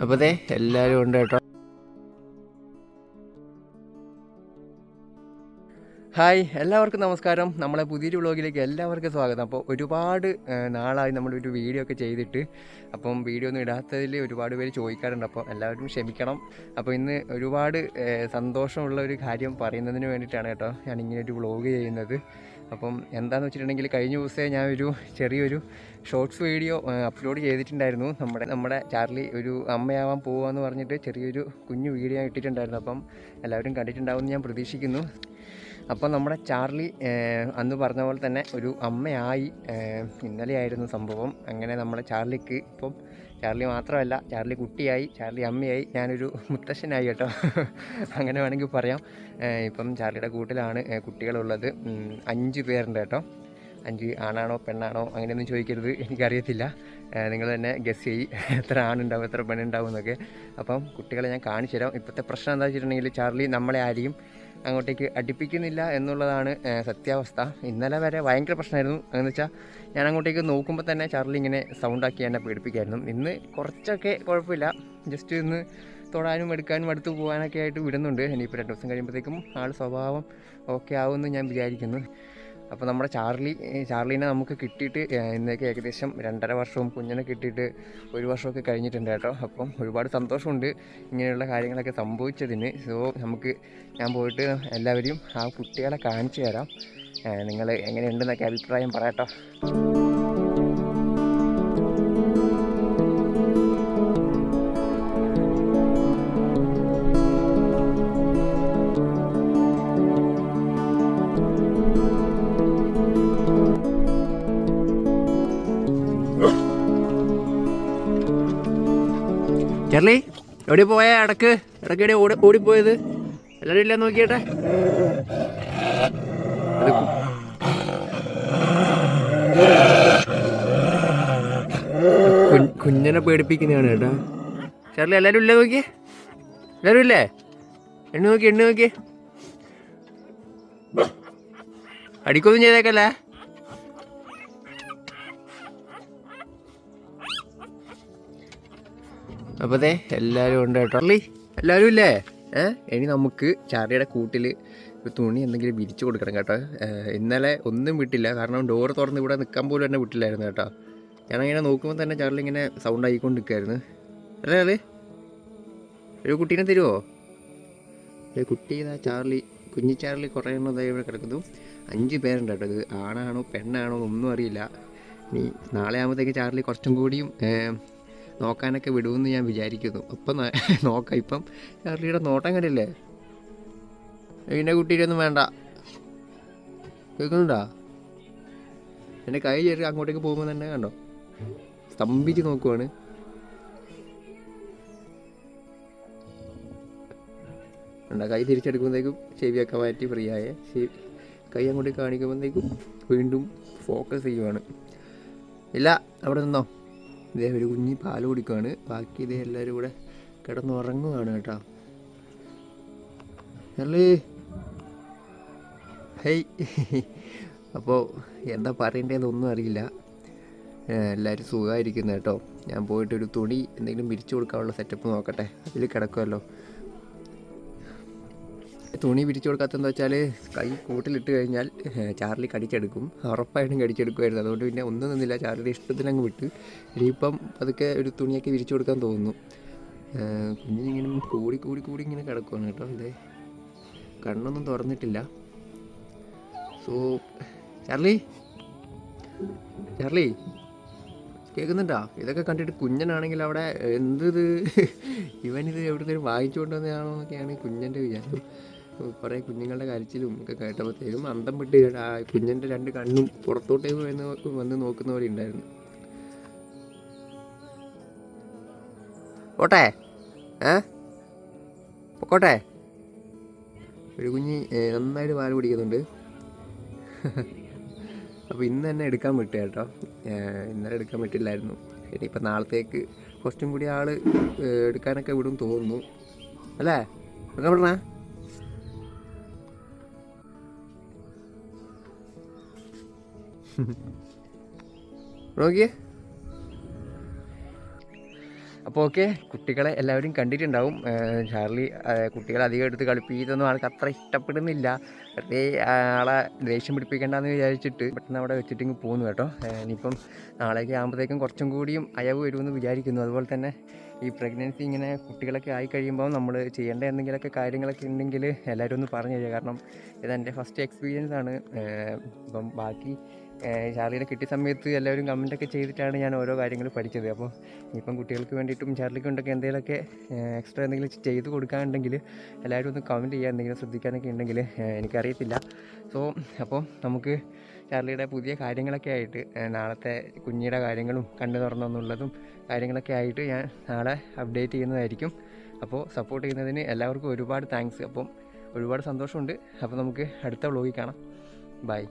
അപ്പോൾ അതെ എല്ലാവരും ഉണ്ട് കേട്ടോ. ഹായ് എല്ലാവർക്കും നമസ്കാരം. നമ്മളെ പുതിയൊരു വ്ളോഗിലേക്ക് എല്ലാവർക്കും സ്വാഗതം. അപ്പോൾ ഒരുപാട് നാളായി നമ്മളൊരു വീഡിയോ ഒക്കെ ചെയ്തിട്ട്. അപ്പം വീഡിയോ ഒന്നും ഇടാത്തതിൽ ഒരുപാട് പേര് ചോദിക്കാറുണ്ട്. അപ്പോൾ എല്ലാവരും ക്ഷമിക്കണം. അപ്പോൾ ഇന്ന് ഒരുപാട് സന്തോഷമുള്ള ഒരു കാര്യം പറയുന്നതിന് വേണ്ടിയിട്ടാണ് കേട്ടോ ഞാൻ ഇങ്ങനെ ഒരു വ്ളോഗ് ചെയ്യുന്നത്. അപ്പം എന്താണെന്ന് വെച്ചിട്ടുണ്ടെങ്കിൽ കഴിഞ്ഞ ദിവസമേ ഞാൻ ഒരു ചെറിയൊരു ഷോർട്സ് വീഡിയോ അപ്ലോഡ് ചെയ്തിട്ടുണ്ടായിരുന്നു. നമ്മുടെ നമ്മുടെ ചാർലി ഒരു അമ്മയാവാൻ പോവാന്ന് പറഞ്ഞിട്ട് ചെറിയൊരു കുഞ്ഞു വീഡിയോ ഇട്ടിട്ടുണ്ടായിരുന്നു. അപ്പം എല്ലാവരും കണ്ടിട്ടുണ്ടാവുമെന്ന് ഞാൻ പ്രതീക്ഷിക്കുന്നു. അപ്പോൾ നമ്മുടെ ചാർലി അന്ന് പറഞ്ഞ പോലെ തന്നെ ഒരു അമ്മയായി ഇന്നലെയായിരുന്നു സംഭവം. അങ്ങനെ നമ്മുടെ ചാർലിക്ക് ഇപ്പം ചാർലി മാത്രമല്ല ചാർലി കുട്ടിയായി ചാർലി അമ്മയായി ഞാനൊരു മുത്തശ്ശനായി കേട്ടോ. അങ്ങനെ വേണമെങ്കിൽ പറയാം. ഇപ്പം ചാർലിയുടെ കൂട്ടിലാണ് കുട്ടികളുള്ളത്. അഞ്ച് പേരുണ്ട് കേട്ടോ. അഞ്ച് ആണാണോ പെണ്ണാണോ അങ്ങനെയൊന്നും ചോദിക്കരുത്. എനിക്കറിയത്തില്ല. നിങ്ങൾ തന്നെ ഗസ് ചെയ്യ്. എത്ര ആണുണ്ടാവും എത്ര പെണ്ണുണ്ടാവും എന്നൊക്കെ. അപ്പം കുട്ടികളെ ഞാൻ കാണിച്ചു തരാം ഇപ്പോഴത്തെ പ്രശ്നം എന്താ വെച്ചിട്ടുണ്ടെങ്കിൽ ചാർലി നമ്മളെ ആരെയും അങ്ങോട്ടേക്ക് അടുപ്പിക്കുന്നില്ല എന്നുള്ളതാണ് സത്യാവസ്ഥ. ഇന്നലെ വരെ ഭയങ്കര പ്രശ്നമായിരുന്നു. എന്ന് വെച്ചാൽ ഞാൻ അങ്ങോട്ടേക്ക് നോക്കുമ്പോൾ തന്നെ ചാർലി ഇങ്ങനെ സൗണ്ടാക്കി എന്നെ പേടിപ്പിക്കായിരുന്നു. ഇന്ന് കുറച്ചൊക്കെ കുഴപ്പമില്ല. ജസ്റ്റ് ഇന്ന് തൊടാനും എടുക്കാനും അടുത്ത് പോകാനൊക്കെ ആയിട്ട് വിടുന്നുണ്ട്. ഇനിയിപ്പോൾ രണ്ട് ദിവസം കഴിയുമ്പോഴത്തേക്കും ആൾ സ്വഭാവം ഓക്കെ ആവുമെന്ന് ഞാൻ വിചാരിക്കുന്നു. അപ്പോൾ നമ്മുടെ ചാർലി ചാർലിനെ നമുക്ക് കിട്ടിയിട്ട് ഇന്നേക്ക് ഏകദേശം രണ്ടര വർഷവും കുഞ്ഞിനെ കിട്ടിയിട്ട് ഒരു വർഷമൊക്കെ കഴിഞ്ഞിട്ടുണ്ട് കേട്ടോ. അപ്പം ഒരുപാട് സന്തോഷമുണ്ട് ഇങ്ങനെയുള്ള കാര്യങ്ങളൊക്കെ സംഭവിച്ചതിന്. സോ നമുക്ക് ഞാൻ പോയിട്ട് എല്ലാവരെയും ആ കുട്ടികളെ കാണിച്ചു തരാം. നിങ്ങൾ എങ്ങനെയുണ്ടെന്നൊക്കെ അഭിപ്രായം പറയാട്ടോ. ചാർലി എവിടെ പോയാ ഇടയ്ക്ക് എവിടെ ഓടി ഓടിപ്പോയത്. എല്ലാവരും ഇല്ല നോക്കിയട്ടെ? കുഞ്ഞിനെ പേടിപ്പിക്കുന്നതാണ് കേട്ടോ. ചേർലി എല്ലാവരും ഇല്ലേ നോക്കിയേ എല്ലാവരും ഇല്ലേ? എണ്ണു നോക്കി എണ്ണു നോക്കി. അടിക്കൊന്നും ചെയ്തേക്കല്ലേ? അപ്പോൾ അതെ എല്ലാവരും ഉണ്ട് കേട്ടോ. അല്ലേ എല്ലാവരും ഇല്ലേ? ഏഹ് ഇനി നമുക്ക് ചാർലിയുടെ കൂട്ടിൽ തുണി എന്തെങ്കിലും വിരിച്ചു കൊടുക്കണം കേട്ടോ. ഇന്നലെ ഒന്നും വിട്ടില്ല. കാരണം ഡോർ തുറന്ന് ഇവിടെ നിൽക്കാൻ പോലും എന്നെ വിട്ടില്ലായിരുന്നു കേട്ടോ. ഞാനങ്ങനെ നോക്കുമ്പോൾ തന്നെ ചാർലി ഇങ്ങനെ സൗണ്ട് ആയിക്കൊണ്ട് നിൽക്കായിരുന്നു അല്ലേ അല്ലേ ഒരു കുട്ടീനെ തരുമോ ഒരു കുട്ടി ഇതാ ചാർലി കുഞ്ഞി ചാർലി കുറേ എണ്ണതായി ഇവിടെ കിടക്കുന്നു. അഞ്ച് പേരുണ്ട് കേട്ടോ ഇത്. ആണാണോ പെണ്ണാണോ ഒന്നും അറിയില്ല. ഇനി നാളെ ആകുമ്പോഴത്തേക്ക് ചാർലി കുറച്ചും കൂടിയും നോക്കാനൊക്കെ വിടുമെന്ന് ഞാൻ വിചാരിക്കുന്നു. അപ്പം നോക്കാം. ഇപ്പം ചാർലിയുടെ നോട്ടം കണ്ടില്ലേ? എന്റെ കുട്ടീരൊന്നും വേണ്ട. കേൾക്കുന്നുണ്ടോ? എന്റെ കൈ ചെറിയ അങ്ങോട്ടേക്ക് പോകുമ്പോൾ തന്നെ കണ്ടോ? സ്തംഭിച്ച് നോക്കുവാണ്. കണ്ടോ? കൈ തിരിച്ചെടുക്കുമ്പോഴത്തേക്കും ചെവിയൊക്കെ മാറ്റി ഫ്രീ ആയേ കൈ അങ്ങോട്ട് കാണിക്കുമ്പോഴത്തേക്കും വീണ്ടും ഫോക്കസ് ചെയ്യുവാണ്. ഇല്ല അവിടെ നിന്നോ? ഇതേ ഒരു കുഞ്ഞി പാൽ കുടിക്കുവാണ് ബാക്കി ഇതേ എല്ലാവരും കൂടെ കിടന്നുറങ്ങുകയാണ് കേട്ടോ. അല്ലേ? ഹേയ്. അപ്പോൾ എന്താ പറയേണ്ടതെന്നൊന്നും അറിയില്ല. എല്ലാവരും സുഖമായിരിക്കുന്നു കേട്ടോ. ഞാൻ പോയിട്ടൊരു തുണി എന്തെങ്കിലും വിരിച്ചു കൊടുക്കാനുള്ള സെറ്റപ്പ് നോക്കട്ടെ. അതിൽ കിടക്കുമല്ലോ തുണി പിരിച്ചു കൊടുക്കാത്തതെന്ന് വെച്ചാൽ കൈ കൂട്ടിലിട്ട് കഴിഞ്ഞാൽ ചാർലി കടിച്ചെടുക്കും. ഉറപ്പായിട്ടും കടിച്ചെടുക്കുമായിരുന്നു. അതുകൊണ്ട് പിന്നെ ഒന്നും നിന്നില്ല. ചാർലിയുടെ ഇഷ്ടത്തിന് അങ്ങ് വിട്ട്. ഇനിയിപ്പം അതൊക്കെ ഒരു തുണിയൊക്കെ വിരിച്ചു കൊടുക്കാൻ തോന്നുന്നു. കുഞ്ഞിനിങ്ങനെ കൂടി കൂടി കൂടി ഇങ്ങനെ കിടക്കുവാണ് കേട്ടോ. ഇതേ കണ്ണൊന്നും തുറന്നിട്ടില്ല. So Charlie? ചാർലി? കേൾക്കുന്നുണ്ടോ? ഇതൊക്കെ കണ്ടിട്ട് കുഞ്ഞനാണെങ്കിൽ അവിടെ എന്ത് ഇവനിത് എവിടുന്നേലും വാങ്ങിച്ചു കൊണ്ടുവന്നതാണോ എന്നൊക്കെയാണ് കുഞ്ഞന്റെ വിചാരം. കുറേ കുഞ്ഞുങ്ങളുടെ കരച്ചിലും ഒക്കെ കേട്ടപ്പോഴത്തേക്കും അന്തം വിട്ട് ആ കുഞ്ഞിന്റെ രണ്ട് കണ്ണും പുറത്തോട്ടേക്ക് വന്ന് വന്ന് നോക്കുന്ന പോലെ ഉണ്ടായിരുന്നു. ഓട്ടെ ഏ? പൊക്കോട്ടെ? ഒരു കുഞ്ഞ് നന്നായിട്ട് പാൽ പിടിക്കുന്നുണ്ട് അപ്പോൾ ഇന്ന് തന്നെ എടുക്കാൻ വിട്ടു കേട്ടോ. ഇന്നലെ എടുക്കാൻ പറ്റില്ലായിരുന്നു ഇനിയിപ്പോൾ നാളത്തേക്ക് കുറച്ചും കൂടി ആൾ എടുക്കാനൊക്കെ വിടും തോന്നുന്നു. അല്ലേ? വിടണേ നോക്കിയേ അപ്പോൾ ഓക്കെ കുട്ടികളെ എല്ലാവരും കണ്ടിട്ടുണ്ടാവും. ചാർലി കുട്ടികളെ അധികം എടുത്ത് കളിപ്പിക്കുന്നൊന്നും ആൾക്ക് അത്ര ഇഷ്ടപ്പെടുന്നില്ല. വെറുതെ ആളെ ദേഷ്യം പിടിപ്പിക്കേണ്ടെന്ന് വിചാരിച്ചിട്ട് പെട്ടെന്ന് അവിടെ വെച്ചിട്ട് ഇങ്ങ് പോകുന്നു കേട്ടോ. ഇനിയിപ്പം നാളേക്ക് ആകുമ്പോഴത്തേക്കും കുറച്ചും കൂടിയും അയവ് വരുമെന്ന് വിചാരിക്കുന്നു. അതുപോലെ തന്നെ ഈ പ്രഗ്നൻസി ഇങ്ങനെ കുട്ടികളൊക്കെ ആയി കഴിയുമ്പോൾ നമ്മൾ ചെയ്യേണ്ട എന്തെങ്കിലുമൊക്കെ കാര്യങ്ങളൊക്കെ ഉണ്ടെങ്കിൽ എല്ലാവരും ഒന്ന് പറഞ്ഞു തരിക. കാരണം ഇതെന്റെ ഫസ്റ്റ് എക്സ്പീരിയൻസ് ആണ്. ഇപ്പം ബാക്കി ചാർലിനെ കിട്ടിയ സമയത്ത് എല്ലാവരും കമന്റൊക്കെ ചെയ്തിട്ടാണ് ഞാൻ ഓരോ കാര്യങ്ങൾ പഠിച്ചത്. അപ്പോൾ ഇപ്പം കുട്ടികൾക്ക് വേണ്ടിയിട്ടും ചാർലിക്ക് കൊണ്ടൊക്കെ എന്തെങ്കിലുമൊക്കെ എക്സ്ട്രാ എന്തെങ്കിലും ചെയ്ത് കൊടുക്കാനുണ്ടെങ്കിൽ എല്ലാവരും ഒന്ന് കമന്റ് ചെയ്യുക എന്തെങ്കിലും ശ്രദ്ധിക്കാനൊക്കെ ഉണ്ടെങ്കിൽ എനിക്കറിയത്തില്ല. സോ അപ്പോൾ നമുക്ക് ചാർലിയുടെ പുതിയ കാര്യങ്ങളൊക്കെ ആയിട്ട് നാളത്തെ കുഞ്ഞിയുടെ കാര്യങ്ങളും കണ്ടു തുറന്നെന്നുള്ളതും കാര്യങ്ങളൊക്കെ ആയിട്ട് ഞാൻ നാളെ അപ്ഡേറ്റ് ചെയ്യുന്നതായിരിക്കും. അപ്പോൾ സപ്പോർട്ട് ചെയ്യുന്നതിന് എല്ലാവർക്കും ഒരുപാട് താങ്ക്സ് അപ്പം ഒരുപാട് സന്തോഷമുണ്ട്. അപ്പോൾ നമുക്ക് അടുത്ത വ്ളോഗിൽ കാണാം. ബൈ